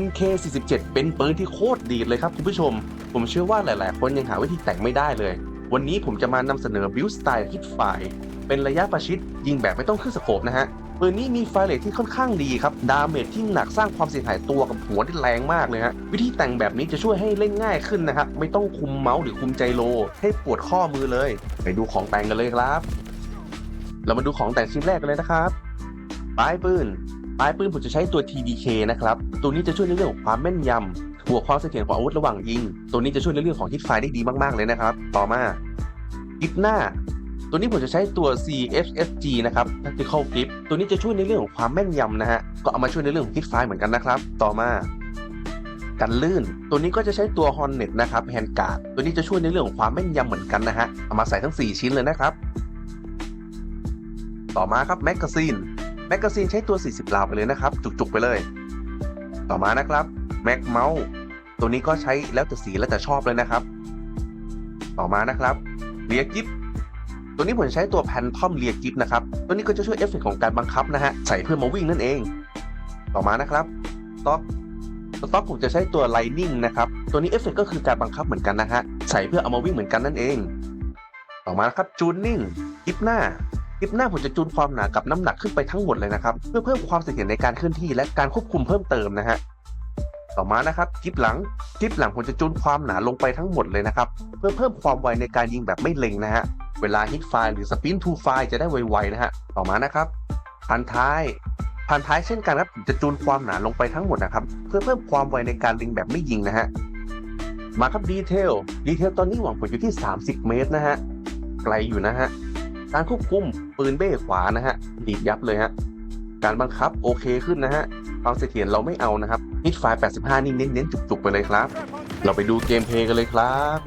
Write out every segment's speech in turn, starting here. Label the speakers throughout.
Speaker 1: MK47 เป็นปืนที่โคตรดีดเลยครับคุณผู้ชม ผมเชื่อว่าหลาย ๆ คนยังหาวิธีแต่งไม่ได้เลย วันนี้ผมจะมานำเสนอบิวสไตล์ฮิตไฟเป็นระยะประชิดยิงแบบไม่ต้องขึ้นสโคปนะฮะปืนนี้มีไฟเลทที่ค่อนข้างดีครับ ดาเมจที่หนักสร้างความเสียหายตัวกับหัวที่แรงมากเลยฮะ วิธีแต่งแบบนี้จะช่วยให้เล่นง่ายขึ้นนะครับ ไม่ต้องคุมเมาส์หรือคุมใจโล ให้ปวดข้อมือเลย ไปดูของแต่งกันเลยครับ เรามาดูของแต่งชิ้นแรกกันเลยนะครับ ปลายปืน ปลายปืนผมจะใช้ตัว TDK นะครับ ตัวนี้จะช่วยในเรื่องของความแม่นยำบวกความเสถียรของอาวุธระหว่างยิง ตัวนี้จะช่วยในเรื่องของฮิตไฟได้ดีมากๆเลยนะครับ ต่อมากิปหน้า ตัวนี้ผมจะใช้ตัว CFSG นะครับ Tactical Grip ตัวนี้จะช่วยในเรื่องของความแม่นยำนะฮะ ก็เอามาช่วยในเรื่องของฮิตไฟเหมือนกันนะครับ ต่อมากันลื่น ตัวนี้ก็จะใช้ตัว Hornet นะครับ Hand Guard ตัวนี้จะช่วยในเรื่องของความแม่นยำเหมือนกันนะฮะ เอามาใส่ทั้ง 4 ชิ้นเลยนะครับ ต่อมาครับแมกกาซีน แมกกาซีนใช้ตัว 40 ลาวไปเลยนะครับ จุกๆไปเลย ต่อมานะครับแม็กเมาส์ตัวนี้ก็ใช้แล้วแต่สีแล้วแต่ชอบเลยนะครับ ต่อมานะครับเรียกิฟตัวนี้ผมใช้ตัวแพนทอมเรียกิฟนะครับ ตัวนี้ก็จะช่วยเอฟเฟกต์ของการบังคับนะฮะใส่เพื่อมาวิ่งนั่นเอง ต่อมานะครับต็อกต็อกผมจะใช้ตัวไลนิ่งนะครับ ตัวนี้เอฟเฟกต์ก็คือการบังคับเหมือนกันนะฮะใส่เพื่อเอามาวิ่งเหมือนกันนั่นเอง ต่อมานะครับจูนนิ่งกิฟหน้า คลิปหน้าผมจะจูนความหนากับน้ำหนักขึ้นไปทั้งหมดเลยนะครับ เพื่อเพิ่มความเสถียรในการเคลื่อนที่และการควบคุมเพิ่มเติมนะฮะต่อมานะครับคลิปหลังคลิปหลังผมจะจูนความหนาลงไปทั้งหมดเลยนะครับเพื่อเพิ่มความไวในการยิงแบบไม่เล็งนะฮะเวลาฮิตไฟล์หรือสปินทูไฟล์จะได้ไวๆนะฮะต่อมานะครับพันท้ายพันท้ายเช่นกันครับผมจะจูนความหนาลงไปทั้งหมดนะครับเพื่อเพิ่มความไวในการลิงแบบไม่ยิงนะฮะมาครับดีเทลดีเทลตอนนี้หวังผลอยู่ที่ 30 เมตรนะฮะไกลอยู่นะฮะ การควบคุมปืนเบ้ขวานะฮะดีดยับเลยฮะการบังคับโอเคขึ้นนะฮะความเสถียรเราไม่เอานะครับฮิตไฟ85 นี่เน้นๆจุกๆไปเลยครับ เราไปดูเกมเพลย์กันเลยครับ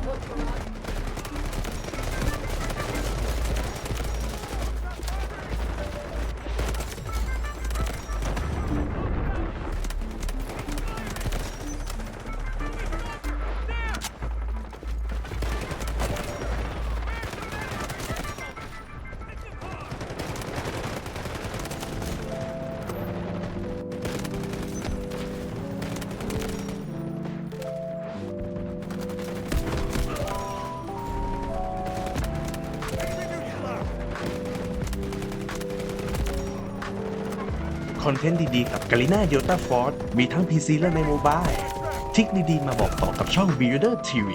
Speaker 2: работу.
Speaker 3: คอนเทนต์ดีๆ กับ g a l i n a d e l t a Force มีทั้ง PC และในโมบายทริคดีๆ มาบอกต่อกับช่อง Builder TV